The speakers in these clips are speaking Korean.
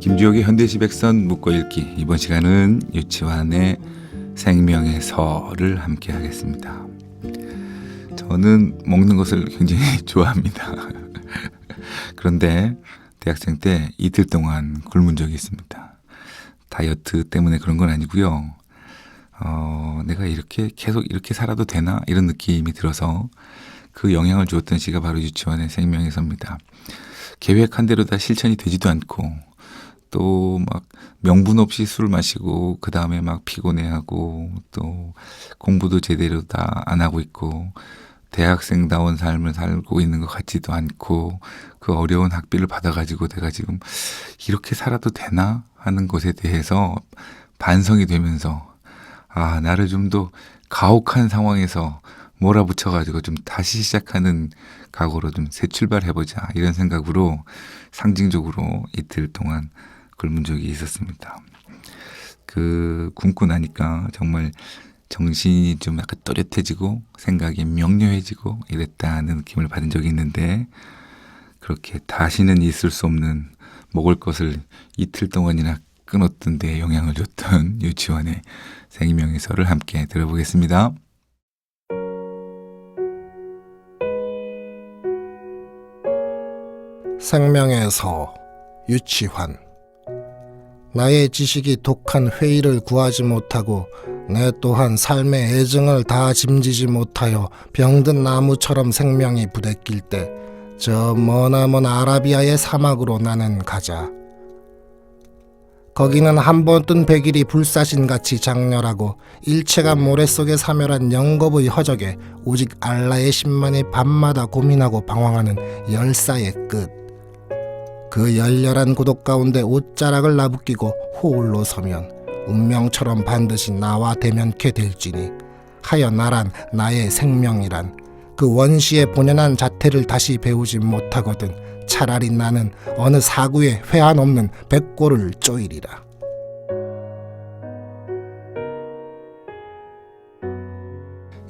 김주혁의 현대시 백선 묶어 읽기 이번 시간은 유치환의 생명의 서를 함께 하겠습니다. 저는 먹는 것을 굉장히 좋아합니다. 그런데 대학생 때 이틀 동안 굶은 적이 있습니다. 다이어트 때문에 그런 건 아니고요. 어, 내가 이렇게 계속 이렇게 살아도 되나 이런 느낌이 들어서 그 영향을 주었던 시가 바로 유치원의 생명의 서입니다. 계획한 대로 다 실천이 되지도 않고 또 막 명분 없이 술을 마시고 그 다음에 막 피곤해하고 또 공부도 제대로 다 안 하고 있고 대학생다운 삶을 살고 있는 것 같지도 않고 그 어려운 학비를 받아가지고 내가 지금 이렇게 살아도 되나 하는 것에 대해서 반성이 되면서 아 나를 좀 더 가혹한 상황에서 몰아붙여가지고 좀 다시 시작하는 각오로 좀 새 출발해보자 이런 생각으로 상징적으로 이틀 동안 굶은 적이 있었습니다. 그 굶고 나니까 정말 정신이 좀 약간 또렷해지고 생각이 명료해지고 이랬다는 느낌을 받은 적이 있는데 그렇게 다시는 있을 수 없는 먹을 것을 이틀 동안이나 끊었던 데 영향을 줬던 유치원의 생명의 서를 함께 들어보겠습니다. 생명에서 유치환 나의 지식이 독한 회의를 구하지 못하고 내 또한 삶의 애정을 다 짐지지 못하여 병든 나무처럼 생명이 부대낄 때 저 머나먼 아라비아의 사막으로 나는 가자. 거기는 한 번 뜬 백일이 불사신같이 장렬하고 일체가 모래 속에 사멸한 영겁의 허적에 오직 알라의 신만이 밤마다 고민하고 방황하는 열사의 끝. 그 열렬한 고독 가운데 옷자락을 나부끼고 호울로 서면 운명처럼 반드시 나와 대면케 될지니 하여 나란 나의 생명이란 그 원시의 본연한 자태를 다시 배우지 못하거든 차라리 나는 어느 사구에 회한 없는 백골을 쪼이리라.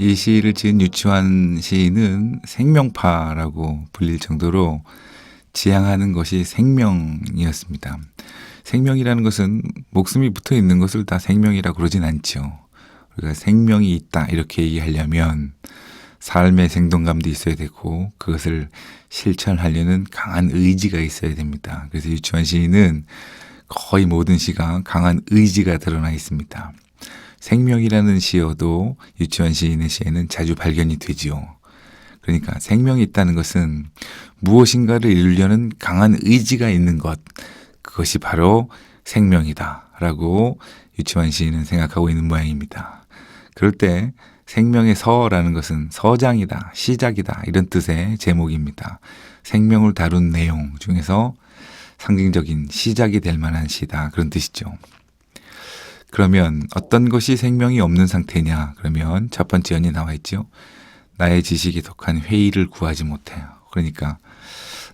이 시를 지은 유치환 시인은 생명파라고 불릴 정도로 지향하는 것이 생명이었습니다. 생명이라는 것은 목숨이 붙어 있는 것을 다 생명이라 그러진 않죠. 우리가 생명이 있다 이렇게 얘기하려면 삶의 생동감도 있어야 되고 그것을 실천하려는 강한 의지가 있어야 됩니다. 그래서 유치원 시인은 거의 모든 시가 강한 의지가 드러나 있습니다. 생명이라는 시어도 유치원 시인의 시에는 자주 발견이 되지요. 그러니까 생명이 있다는 것은 무엇인가를 이루려는 강한 의지가 있는 것, 그것이 바로 생명이다 라고 유치원 시인은 생각하고 있는 모양입니다. 그럴 때 생명의 서라는 것은 서장이다, 시작이다 이런 뜻의 제목입니다. 생명을 다룬 내용 중에서 상징적인 시작이 될 만한 시다 그런 뜻이죠. 그러면 어떤 것이 생명이 없는 상태냐? 그러면 첫 번째 연이 나와 있죠. 나의 지식이 독한 회의를 구하지 못해요. 그러니까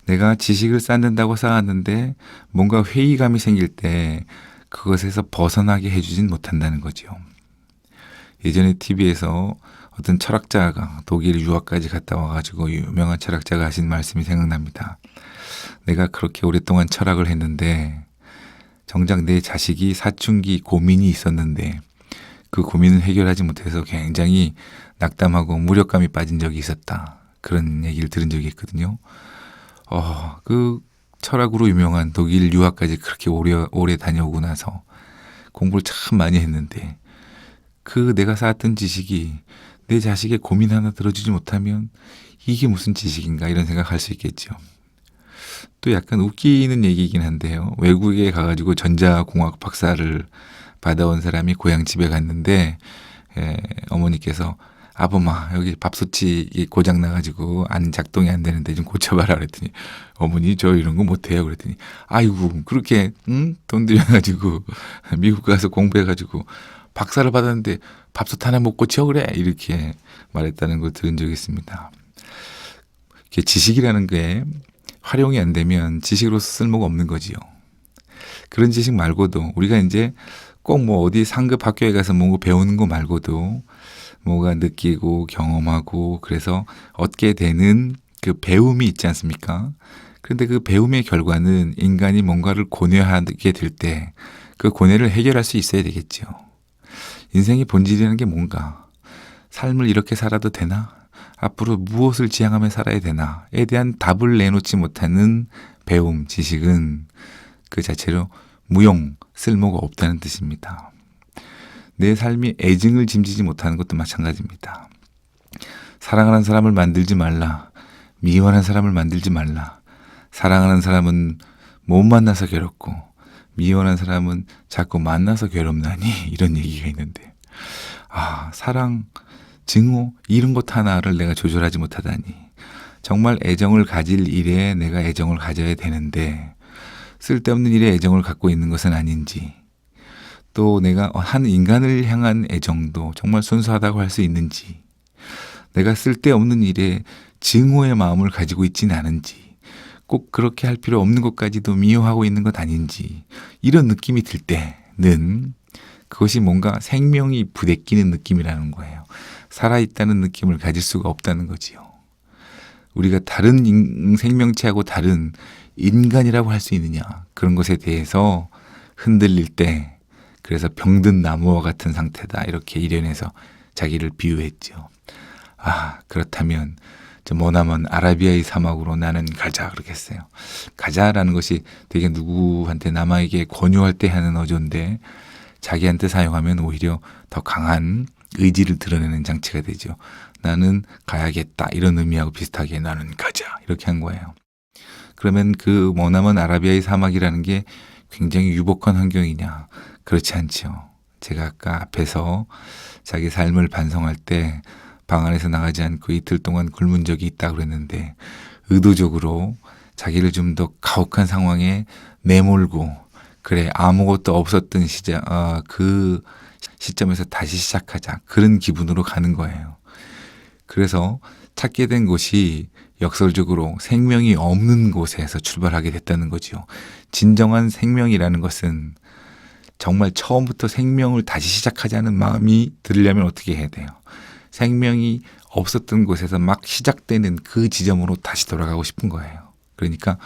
내가 지식을 쌓는다고 쌓았는데 뭔가 회의감이 생길 때 그것에서 벗어나게 해주진 못한다는 거죠. 예전에 TV에서 어떤 철학자가 독일 유학까지 갔다 와가지고 유명한 철학자가 하신 말씀이 생각납니다. 내가 그렇게 오랫동안 철학을 했는데 정작 내 자식이 사춘기 고민이 있었는데 그 고민을 해결하지 못해서 굉장히 낙담하고 무력감이 빠진 적이 있었다. 그런 얘기를 들은 적이 있거든요. 어, 그 철학으로 유명한 독일 유학까지 그렇게 오래, 오래 다녀오고 나서 공부를 참 많이 했는데 그 내가 쌓았던 지식이 내 자식의 고민 하나 들어주지 못하면 이게 무슨 지식인가 이런 생각할 수 있겠죠. 또 약간 웃기는 얘기이긴 한데요. 외국에 가가지고 전자공학 박사를 받아온 사람이 고향 집에 갔는데 에, 어머니께서 아범아 여기 밥솥이 고장 나가지고 안 작동이 안 되는데 좀 고쳐봐라 그랬더니 어머니 저 이런 거 못해요 그랬더니 아이고 그렇게 응? 돈 들여가지고 미국 가서 공부해가지고 박사를 받았는데 밥솥 하나 못 고쳐 그래 이렇게 말했다는 걸 들은 적이 있습니다. 지식이라는 게 활용이 안 되면 지식으로서 쓸모가 없는 거지요. 그런 지식 말고도 우리가 이제 꼭 뭐 어디 상급 학교에 가서 뭔가 배우는 거 말고도 뭐가 느끼고 경험하고 그래서 얻게 되는 그 배움이 있지 않습니까? 그런데 그 배움의 결과는 인간이 뭔가를 고뇌하게 될 때 그 고뇌를 해결할 수 있어야 되겠죠. 인생의 본질이라는 게 뭔가? 삶을 이렇게 살아도 되나? 앞으로 무엇을 지향하며 살아야 되나?에 대한 답을 내놓지 못하는 배움, 지식은 그 자체로 무용, 쓸모가 없다는 뜻입니다. 내 삶이 애증을 짐지지 못하는 것도 마찬가지입니다. 사랑하는 사람을 만들지 말라. 미워하는 사람을 만들지 말라. 사랑하는 사람은 못 만나서 괴롭고 미워하는 사람은 자꾸 만나서 괴롭나니 이런 얘기가 있는데 아 사랑 증오 이런 것 하나를 내가 조절하지 못하다니 정말 애정을 가질 일에 내가 애정을 가져야 되는데 쓸데없는 일에 애정을 갖고 있는 것은 아닌지 또 내가 한 인간을 향한 애정도 정말 순수하다고 할 수 있는지 내가 쓸데없는 일에 증오의 마음을 가지고 있지는 않은지 꼭 그렇게 할 필요 없는 것까지도 미워하고 있는 것 아닌지 이런 느낌이 들 때는 그것이 뭔가 생명이 부대끼는 느낌이라는 거예요. 살아있다는 느낌을 가질 수가 없다는 거지요. 우리가 다른 인- 생명체하고 다른 인간이라고 할 수 있느냐 그런 것에 대해서 흔들릴 때 그래서 병든 나무와 같은 상태다 이렇게 이련해서 자기를 비유했죠. 아 그렇다면 저 머나먼 아라비아의 사막으로 나는 가자 그러겠어요. 가자라는 것이 되게 누구한테 남아에게 권유할 때 하는 어조인데 자기한테 사용하면 오히려 더 강한 의지를 드러내는 장치가 되죠. 나는 가야겠다 이런 의미하고 비슷하게 나는 가자 이렇게 한 거예요. 그러면 그 머나먼 아라비아의 사막이라는 게 굉장히 유복한 환경이냐? 그렇지 않죠. 제가 아까 앞에서 자기 삶을 반성할 때 방 안에서 나가지 않고 이틀 동안 굶은 적이 있다 그랬는데 의도적으로 자기를 좀 더 가혹한 상황에 내몰고 그래 아무것도 없었던 시작 어, 그 시점에서 다시 시작하자 그런 기분으로 가는 거예요. 그래서 찾게 된 곳이 역설적으로 생명이 없는 곳에서 출발하게 됐다는 거지요. 진정한 생명이라는 것은 정말 처음부터 생명을 다시 시작하자는 마음이 들려면 어떻게 해야 돼요? 생명이 없었던 곳에서 막 시작되는 그 지점으로 다시 돌아가고 싶은 거예요. 그러니까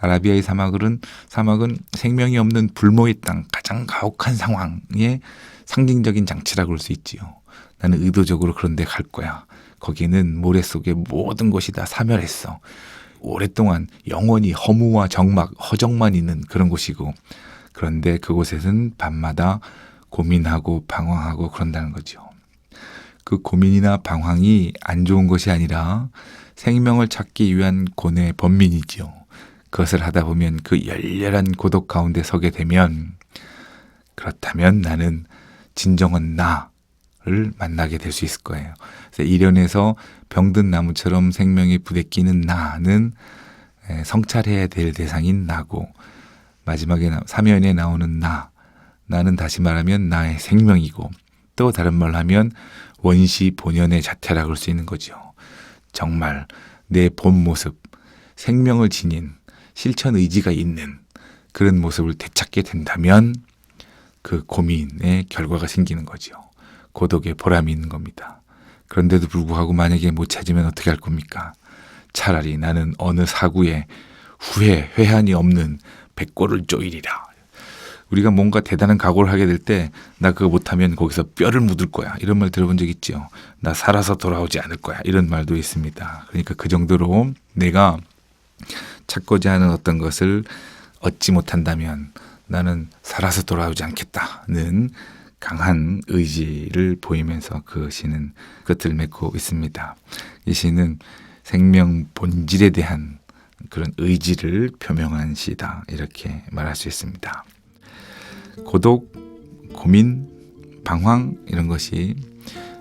아라비아의 사막은 사막은 생명이 없는 불모의 땅 가장 가혹한 상황의 상징적인 장치라고 할 수 있지요. 나는 의도적으로 그런 데 갈 거야. 거기는 모래 속에 모든 것이 다 사멸했어. 오랫동안 영원히 허무와 정막, 허정만 있는 그런 곳이고 그런데 그곳에는 밤마다 고민하고 방황하고 그런다는 거죠. 그 고민이나 방황이 안 좋은 것이 아니라 생명을 찾기 위한 고뇌 번민이지요. 그것을 하다 보면 그 열렬한 고독 가운데 서게 되면 그렇다면 나는 진정한 나 를 만나게 될 수 있을 거예요. 그래서 이련에서 병든 나무처럼 생명이 부대끼는 나는 에, 성찰해야 될 대상인 나고 마지막에 나- 사면에 나오는 나 나는 다시 말하면 나의 생명이고 또 다른 말로 하면 원시 본연의 자태라고 할 수 있는 거죠. 정말 내 본 모습, 생명을 지닌 실천 의지가 있는 그런 모습을 되찾게 된다면 그 고민의 결과가 생기는 거죠. 고독의 보람이 있는 겁니다. 그런데도 불구하고 만약에 못 찾으면 어떻게 할 겁니까? 차라리 나는 어느 사구에 후회, 회한이 없는 백골을 쪼이리라. 우리가 뭔가 대단한 각오를 하게 될 때 나 그거 못하면 거기서 뼈를 묻을 거야 이런 말 들어본 적 있죠. 나 살아서 돌아오지 않을 거야 이런 말도 있습니다. 그러니까 그 정도로 내가 찾고자 하는 어떤 것을 얻지 못한다면 나는 살아서 돌아오지 않겠다는 강한 의지를 보이면서 그 시는 끝을 맺고 있습니다. 이 시는 생명 본질에 대한 그런 의지를 표명한 시다 이렇게 말할 수 있습니다. 고독, 고민, 방황 이런 것이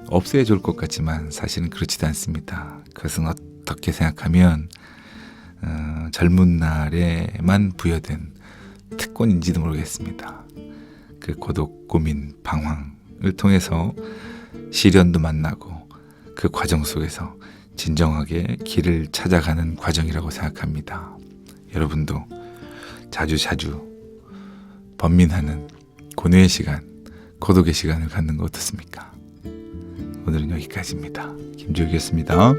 없어야 좋을 것 같지만 사실은 그렇지도 않습니다. 그것은 어떻게 생각하면 어, 젊은 날에만 부여된 특권인지도 모르겠습니다. 그 고독, 고민, 방황을 통해서 시련도 만나고 그 과정 속에서 진정하게 길을 찾아가는 과정이라고 생각합니다. 여러분도 자주 자주 번민하는 고뇌의 시간, 고독의 시간을 갖는 거 어떻습니까? 오늘은 여기까지입니다. 김주혁이었습니다.